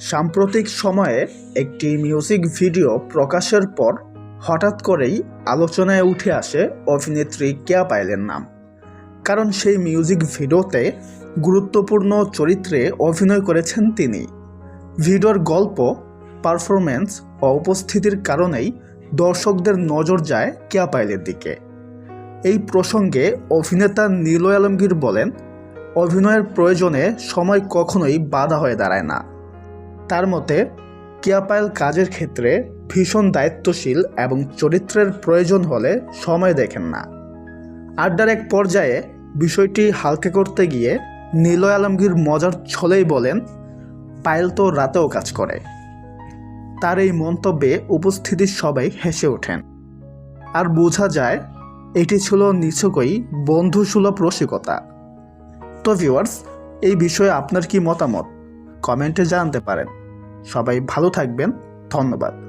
সাম্প্রতিক সময়ে একটি মিউজিক ভিডিও প্রকাশের পর হঠাৎ করেই আলোচনায় উঠে আসে অভিনেত্রী কেয়া পাইলের নাম। কারণ সেই মিউজিক ভিডিওতে গুরুত্বপূর্ণ চরিত্রে অভিনয় করেছেন তিনি। ভিডিওর গল্প পারফরমেন্স ও উপস্থিতির কারণেই দর্শকদের নজর যায় কেয়া পায়েলের দিকে। এই প্রসঙ্গে অভিনেতা নীলয় আলমগীর বলেন, অভিনয়ের প্রয়োজনে সময় কখনোই বাধা হয়ে দাঁড়ায় না। তার মতে কেয়া পায়েল কাজের ক্ষেত্রে ভীষণ দায়িত্বশীল এবং চরিত্রের প্রয়োজন হলে সময় দেখেন না। আড্ডার এক পর্যায়ে বিষয়টি হালকা করতে গিয়ে নীলয় আলমগীর মজার ছলেই বলেন, পায়েল তো রাতেও কাজ করে। তার এই মন্তব্যে উপস্থিতির সবাই হেসে ওঠেন। আর বোঝা যায়, এটি ছিল নিছকই বন্ধুসুলভ রসিকতা। তো ভিউয়ার্স, এই বিষয়ে আপনার কি মতামত? কমেন্টে জানাতে পারেন। সবাই ভালো থাকবেন। ধন্যবাদ।